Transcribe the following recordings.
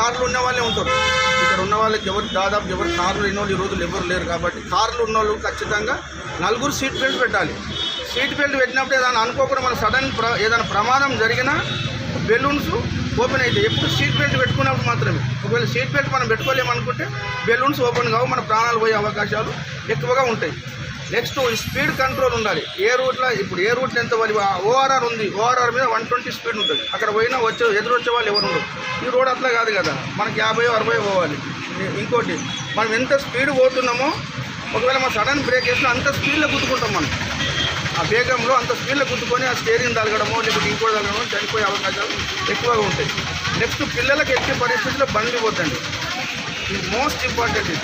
కార్లు ఉన్న వాళ్ళే ఉంటారు. ఇక్కడ ఉన్న వాళ్ళకి ఎవరు దాదాపు ఎవరు కార్లు ఎన్నో ఈ రోజులు ఎవరు లేరు కాబట్టి కార్లు ఉన్న వాళ్ళు ఖచ్చితంగా నలుగురు సీట్ బెల్ట్ పెట్టాలి. సీట్ బెల్ట్ పెట్టినప్పుడు ఏదైనా అనుకోకుండా మన సడన్ ప్ర ఏదైనా ప్రమాదం జరిగినా బెలూన్స్ ఓపెన్ అయితే ఎప్పుడు సీట్ బెల్ట్ పెట్టుకున్నప్పుడు మాత్రమే. ఒకవేళ సీట్ బెల్ట్ మనం పెట్టుకోలేమనుకుంటే బెలూన్స్ ఓపెన్ కావు మన ప్రాణాలు పోయే అవకాశాలు ఎక్కువగా ఉంటాయి. నెక్స్ట్ స్పీడ్ కంట్రోల్ ఉండాలి. ఏ రూట్లో ఇప్పుడు ఏ రూట్లో ఎంత వాళ్ళు ఓఆర్ఆర్ ఉంది. ఓఆర్ఆర్ మీద వన్ ట్వంటీ స్పీడ్ ఉంటుంది. అక్కడ పోయినా వచ్చే ఎదురు వచ్చే వాళ్ళు ఎవరు ఉండరు. ఈ రోడ్ అట్లా కాదు కదా. మనకి యాభై అరవై పోవాలి. ఇంకోటి మనం ఎంత స్పీడ్ పోతున్నామో ఒకవేళ మనం సడన్ బ్రేక్ వేసినా అంత స్పీడ్లో గుద్దుకుంటాం మనం. ఆ వేగంలో అంత స్పీడ్లో గుద్దుకొని ఆ స్టేరింగ్ తలగడమో లేకపోతే ఇంకోటి తలగడమో చనిపోయే అవకాశాలు ఎక్కువగా ఉంటాయి. నెక్స్ట్ పిల్లలకి ఎక్కే పరిస్థితుల్లో బండి పోతండి ఇది మోస్ట్ ఇంపార్టెంట్ ఇది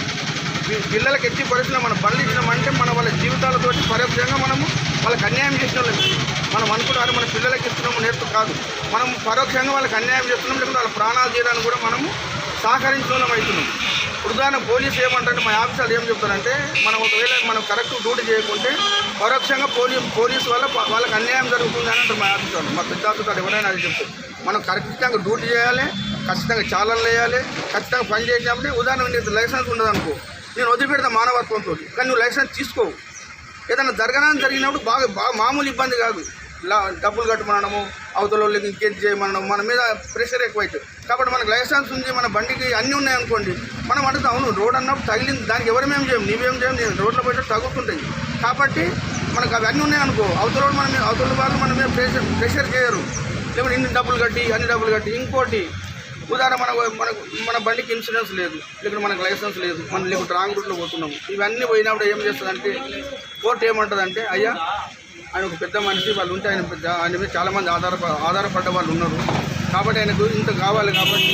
పిల్లలకి ఎట్టి పరిస్థితుల్లో మనం బండ్లు ఇచ్చినామంటే మన వాళ్ళ జీవితాలతో పరోక్షంగా మనము వాళ్ళకి అన్యాయం చేసిన మనం అనుకుంటారు మన పిల్లలకి ఇస్తున్నాము నేర్పు కాదు. మనం పరోక్షంగా వాళ్ళకి అన్యాయం చేస్తున్నాం లేకుంటే వాళ్ళ ప్రాణాలు తీయడానికి కూడా మనము సహకరించిన వాళ్ళం అవుతున్నాం. ఉదాహరణ పోలీసు ఏమంటారంటే మా ఆఫీసర్లు ఏం చెప్తారంటే మనం ఒకవేళ మనం కరెక్ట్ డ్యూటీ చేయకుంటే పరోక్షంగా పోలీ పోలీసు వల్ల వాళ్ళకి అన్యాయం జరుగుతుంది అని అంటారు మా ఆఫీసర్లు. మా పెద్ద ఆఫీసర్లు ఎవరైనా అది చెప్తారు మనం ఖచ్చితంగా డ్యూటీ చేయాలి ఖచ్చితంగా చాలలు వేయాలి ఖచ్చితంగా పని చేసినప్పుడు ఉదాహరణ నీకు లైసెన్స్ ఉండదు అనుకో నేను వదిలిపెడతా మానవత్వంతో. కానీ నువ్వు లైసెన్స్ తీసుకోవు ఏదైనా జరగడానికి జరిగినప్పుడు బాగా బాగా మామూలు ఇబ్బంది కాదు. డబ్బులు కట్టమనడము అవతల వాళ్ళకి ఇంకేం చేయమనడం మన మీద ప్రెషర్ ఎక్కువైతుంది కాబట్టి మనకు లైసెన్స్ ఉంది మన బండికి అన్నీ ఉన్నాయనుకోండి మనం అంటే అవును రోడ్ అన్నప్పుడు తగిలింది దానికి ఎవరేమేం చేయం? నీవేం చేయం? నేను రోడ్లో పోయి తగులుతుంటాయి. కాబట్టి మనకు అవి అన్నీ ఉన్నాయి అనుకో. అవతల వాళ్ళు మన అవతల వాళ్ళు మన మీద ప్రెషర్ ప్రెషర్ చేయరు. లేకపోతే ఇన్ని డబ్బులు కట్టి అన్ని డబ్బులు కట్టి ఇంకోటి ఉదాహరణ మన మనకు మన బండికి ఇన్సూరెన్స్ లేదు లేకపోతే మనకు లైసెన్స్ లేదు మనం లేకపోతే రాంగ్ రూట్లో పోతున్నాము. ఇవన్నీ పోయినప్పుడు ఏం చేస్తుందంటే కోర్టు ఏమంటుందంటే అయ్యా ఆయన ఒక పెద్ద మనిషి వాళ్ళు ఉంటే ఆయన పెద్ద ఆయన మీద చాలామంది ఆధార ఆధారపడ్డ వాళ్ళు ఉన్నారు. కాబట్టి ఆయనకు ఇంత కావాలి కాబట్టి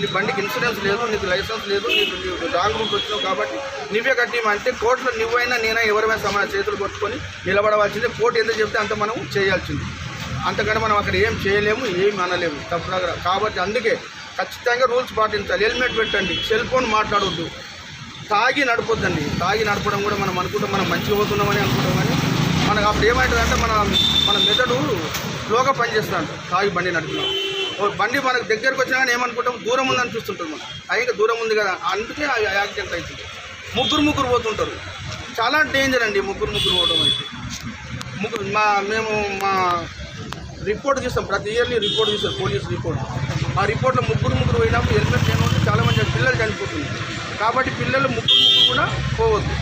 నీ బండికి ఇన్సూరెన్స్ లేదు నీకు లైసెన్స్ లేదు నీకు రాంగ్ రూట్ వచ్చినావు కాబట్టి నువ్వే కట్టిమంటే కోర్టులో నువ్వైనా నేనా ఎవరైనా సమాన చేతులు కొట్టుకొని నిలబడవలసిందే. కోర్టు ఎంత చెప్తే అంత మనం చేయాల్సింది. అంతకంటే మనం అక్కడ ఏం చేయలేము ఏం అనలేము. తప్పనగర కాబట్టి అందుకే ఖచ్చితంగా రూల్స్ పాటించాలి. హెల్మెట్ పెట్టండి. సెల్ ఫోన్ మాట్లాడొద్దు. తాగి నడపొద్దండి. తాగి నడపడం కూడా మనం అనుకుంటాం. మనం మంచిగా పోతున్నామని అనుకుంటాం కానీ మనకు అప్పుడు ఏమవుతుందంటే మన మన మెదడు స్లోగా పనిచేస్తుందంట తాగి బండి నడుపుతున్నాం. ఓ బండి మనకు దగ్గరకు వచ్చినా కానీ ఏమనుకుంటాం? దూరం ఉందని చూస్తుంటాం మనం. అయినా దూరం ఉంది కదా. అందుకే యాక్సిడెంట్ అవుతుంది ముగ్గురు ముగ్గురు పోతుంటారు. చాలా డేంజర్ అండి ముగ్గురు ముగ్గురు పోవడం అయితే ముగ్గురు మా మేము మా రిపోర్ట్ తీస్తాం ప్రతి ఇయర్లీ రిపోర్ట్ తీస్తారు పోలీస్ రిపోర్ట్. ఆ రిపోర్ట్లో ముగ్గురు ముగ్గురు పోయినప్పుడు హెల్మెట్ లేని చాలామంది పిల్లలు చనిపోతుంది కాబట్టి పిల్లలు ముగ్గురు ముగ్గురు కూడా పోవద్దు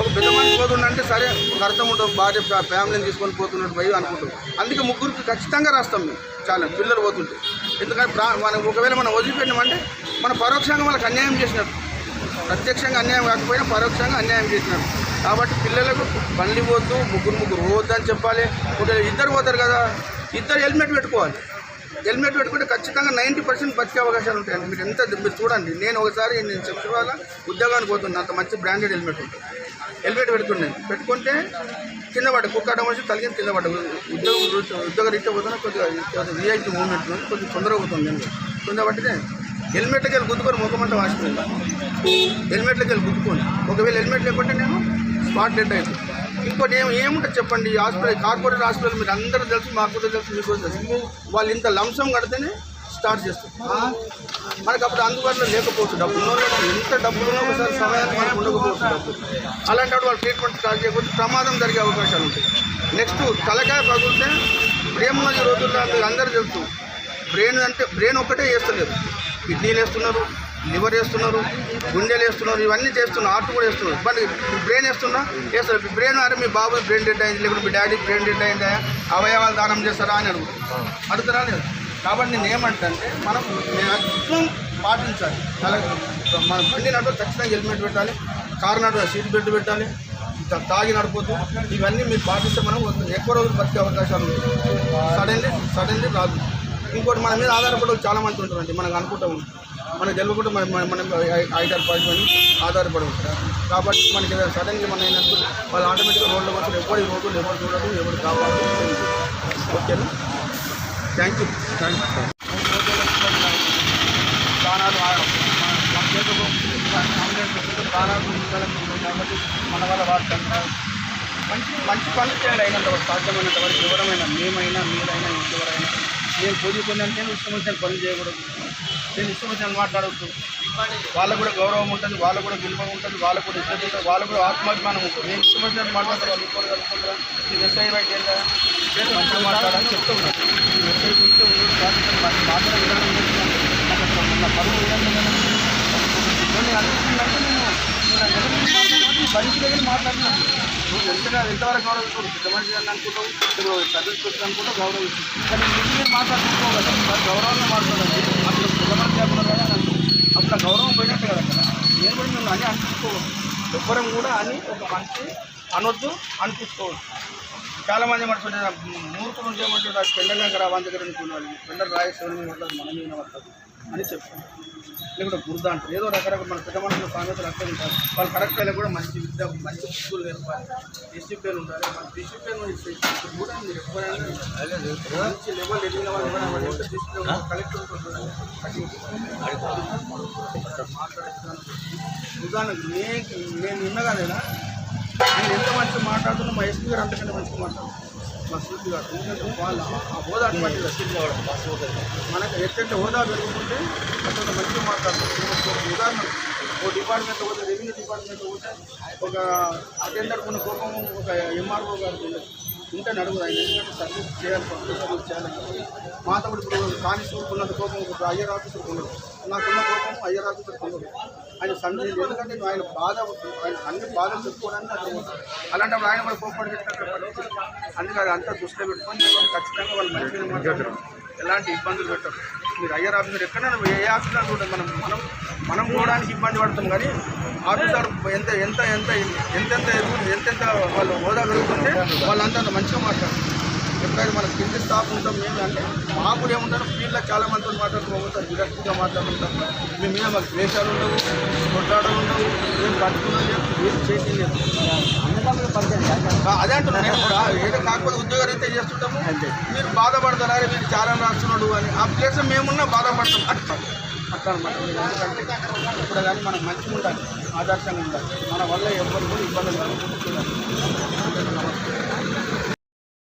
ఒక పెద్ద మనిషి పోతుండంటే సరే ఒక అర్థం ఉంటుంది. భార్య ఫ్యామిలీని తీసుకొని పోతున్నట్టు భయం అనుకుంటాం. అందుకే ముగ్గురికి ఖచ్చితంగా రాస్తాం మేము. చాలా పిల్లలు పోతుంటే. ఎందుకంటే మనం ఒకవేళ మనం వదిలిపెట్టినామంటే మన పరోక్షంగా వాళ్ళకి అన్యాయం చేసినట్టు. ప్రత్యక్షంగా అన్యాయం కాకపోయినా పరోక్షంగా అన్యాయం చేసినారు కాబట్టి పిల్లలకు బండి పోద్దు ముగ్గురు ముగ్గురు పోవద్దు అని చెప్పాలి. ఇద్దరు పోతారు కదా ఇద్దరు హెల్మెట్ పెట్టుకోవాలి. హెల్మెట్ పెట్టుకుంటే ఖచ్చితంగా నైంటీ పర్సెంట్ బతికే అవకాశాలు ఉంటాయండి. మీరు ఎంత మీరు చూడండి. నేను ఒకసారి నేను చెప్పేవాళ్ళ ఉద్యోగానికి పోతున్నా అంత మంచి బ్రాండెడ్ హెల్మెట్ ఉంటుంది. హెల్మెట్ పెట్టుకున్నాను పెట్టుకుంటే కింద పడ్డ కుక్కడం వచ్చి తలిగిన కింద పడ్డ ఉద్యోగం ఉద్యోగ రీత్యా పోతున్నా కొద్దిగా విఐపీ మూమెంట్ కొద్దిగా కొంచెం తొందరగా పోతుంది కింద పట్టితే హెల్మెట్కి వెళ్ళి గుద్దుకొని ముఖమంతా వాసిపోయింది హెల్మెట్లకి వెళ్ళి గుద్దుకొని. ఒకవేళ హెల్మెట్ లేకుంటే నేను స్పాట్ డెడ్ అవుతుంది ఇంకోటి ఏం ఏముంటుంది చెప్పండి? హాస్పిటల్ కార్పొరేట్ హాస్పిటల్ మీరు అందరూ తెలుసు మాకు కూడా తెలుసు మీకు కూడా తెలుసు. వాళ్ళు ఇంత లంసం కడితేనే స్టార్ట్ చేస్తారు. మనకు అప్పుడు అందుబాటులో లేకపోవచ్చు డబ్బులు ఎంత డబ్బులు ఉన్నా ఒకసారి సమయానికి మనకు ఉండకపోవచ్చు డబ్బులు అలాంటి వాళ్ళు ట్రీట్మెంట్ స్టార్ట్ చేయకపోతే ప్రమాదం జరిగే అవకాశాలు ఉంటాయి. నెక్స్ట్ తలకాయ పగిలితే బ్రెయిన్ ఉన్నది ఈ రోజుల్లో మీకు అందరూ తెలుసు. బ్రెయిన్ అంటే బ్రెయిన్ ఒక్కటే చేస్తలేదు కిడ్నీలు వేస్తున్నారు లివర్ వేస్తున్నారు గుండెలు వేస్తున్నారు ఇవన్నీ చేస్తున్నారు ఆర్ట్ కూడా వేస్తున్నారు. బట్ బ్రెయిన్ వేస్తున్నా? వేస్తారు బ్రెయిన్ అరే మీ బాబు బ్రెయిన్ డెడ్ అయింది లేకపోతే మీ డాడీ బ్రెయిన్ డెడ్ అయిందా? అవయవాలు దానం చేస్తారా అని అడుగుతారు అడుగుతారా లేదు? కాబట్టి నేను ఏమంటే మనం మ్యాక్సిమం పాటించాలి. అలాగే మన బండి నడుపు ఖచ్చితంగా హెల్మెట్ పెట్టాలి కారు నడుపు సీట్ బెల్ట్ పెట్టాలి తాగి నడపొద్దు ఇవన్నీ మీరు పాటిస్తే మనం ఎక్కువ రోజులు బతికే అవకాశాలు సడన్లీ సడన్లీ రాదు. ఇంకోటి మన మీద ఆధారపడి చాలా మంది ఉంటారండి మనకు అనుకుంటాం మనం తెలియకుండా మనం మనం ఐదారు పది మంది ఆధారపడి ఉంటారు కాబట్టి మనకి సడన్గా మనం ఏంటంటే వాళ్ళు ఆటోమేటిక్గా రోడ్లో వచ్చి ఎవరు ఈ ఎవరు చూడదు ఎవరు కావాలి ఓకేనా థ్యాంక్ యూ థ్యాంక్ యూ ప్రాణాలు కాబట్టి మన వల్ల వాడుతున్నారు. మంచి మంచి పనులు చేయాలి అయినంత వరకు సాధ్యమైనంత వరకు ఎవరమైనా మేమైనా మీరైనా ఇంకెవరైనా నేను పోటీ పొందంటే ఇష్టం వచ్చిన పనులు చేయకూడదు. నేను ఇష్టం వచ్చిన మాట్లాడవచ్చు వాళ్ళకు కూడా గౌరవం ఉంటుంది వాళ్ళకు కూడా విలువ ఉంటుంది వాళ్ళకు కూడా ఇష్టం ఉంటుంది వాళ్ళకు కూడా ఆత్మాభిమానం ఉంటుంది. నేను ఇష్టం వచ్చినట్టు మాట్లాడతారు వాళ్ళు ఇంకోరు కలుపుకుంటారా నీకు ఎస్ఐ బయట ఏంటా మంచిగా మాట్లాడాలని చెప్తూ ఉన్నాను ఎస్ఐ ఉంటే మాట్లాడే విధానం నా పరువు అనిపిస్తుందంటే నేను నువ్వు ఎంతగా ఎంతవరకు గౌరవించుకోడు పెద్ద మనిషి అని అనుకుంటావు ఇప్పుడు చదివించుకోవచ్చు అనుకుంటావు గౌరవించు కానీ నీకు నేను కదా గౌరవంగా మాట్లాడాలి అప్పుడు పెద్ద మనిషి లేకుండా కదా అని అంటావు. గౌరవం పోయినట్టు కదా అక్కడ. నేను కూడా నేను అని అనిపించుకోవద్దు. ఎవ్వరం కూడా అని ఒక మనిషి అనొద్దు అనిపించుకోవద్దు చాలామంది మంది మనసు మూర్ఖులు ఉంటే ఏమంటారు నాకు పెండగా రావాని దగ్గర అనుకున్నాను పెండ రాయేశ్వరం మాట్లాడు మనం మీద పడుతుంది అని చెప్తాను లేకుంటే బురద అంటారు. ఏదో రకరకాల మన పెద్ద మనుషుల సామెతలు అక్కడ ఉంటారు. వాళ్ళు కరెక్ట్ అయినా కూడా మంచి విద్య మంచి స్కూల్ నేర్పాలి. డిసిప్లిన్ ఉండాలి. మన డిసిప్లిన్ కూడా మీరు ఎప్పుడైనా మంచి లెవెల్ ఎదిగిన వాళ్ళు ఎవరైనా డిసిప్లిన్ కలెక్టర్ ఉంటుంది మాట్లాడుతున్నాను ఉదాహరణకు నేను నేను నిన్నగా లేదా నేను ఎంత మంచిగా మాట్లాడుతున్నా మా ఎస్పీ గారు అంతకంటే మంచిగా మాట్లాడుతున్నాను మా గారు ఎందుకంటే వాళ్ళ ఆ హోదా మనకు ఎట్లంటే హోదా పెరుగుతుంటే అక్కడ మంచిగా మాట్లాడుతుంది ఉదాహరణ ఓ డిపార్ట్మెంట్ పోతే రెవెన్యూ డిపార్ట్మెంట్ పోతే ఒక అటెండర్ ఉన్న కోపం ఒక ఎంఆర్ఓ గారు ఉంటే నడుగురు ఆయన ఎందుకంటే సర్వీస్ చేయాలి పబ్లిక్ సర్వీస్ చేయాలి మాతో ఇప్పుడు కానిస్టేబుల్ ఉన్నంత కోపం ఇప్పుడు అయ్యర్ ఆఫీసర్ ఉండదు నాకున్న కోపం అయ్యర్ ఆఫీసర్ ఉండదు ఆయన సందర్భం ఎందుకంటే ఆయన బాధ ఆయన అన్ని బాధలు చెప్పుకోవడానికి అక్కడ పోతాడు అలాంటప్పుడు ఆయన కూడా కోపడి అందుకే అది అంతా దృష్టిలో పెట్టుకొని ఖచ్చితంగా వాళ్ళు మంచిగా ఎలాంటి ఇబ్బందులు పెట్టరు. మీరు అయ్యర్ ఆఫీసర్ ఎక్కడైనా ఏ ఆఫీసర్ కూడా మనం మనం మనం పోవడానికి ఇబ్బంది పడతాం కానీ ఆఫీసర్ ఎంత ఎంత ఎంత ఎంతెంత ఎదుగు ఎంతెంత వాళ్ళు హోదా పెరుగుతుంటే వాళ్ళంత మంచిగా మాట్లాడతారు ఎప్పుడైతే మన కింద స్టాఫ్ ఉంటాం మేము అంటే మామూలు ఏముంటారు? ఫీల్డ్లో చాలా మందితో మాట్లాడుతూ పోతారు. విరక్తిగా మాట్లాడుతుంటారు మీ మీద మాకు ద్వేషాలు ఉండవు కొట్లాటలు ఉండవు ఏం పట్టుకున్నా లేదు ఏం చేసి లేదు. అదే అంటున్నాను నేను కూడా ఏదో కాకపోతే ఉద్యోగరీత్యా చేస్తుంటాము. మీరు బాధపడతారా? మీరు చాలా రాస్తున్నాడు అని. ఆ ప్లేస్ మేమున్నా బాధపడతాం. అట్లా. అట్లా అనమాట ఎందుకంటే ఇప్పుడు కానీ మనం మంచిగా ఉండాలి ఆదర్శంగా ఉండాలి. మన వల్ల ఎవరు కూడా ఇబ్బంది. నమస్తే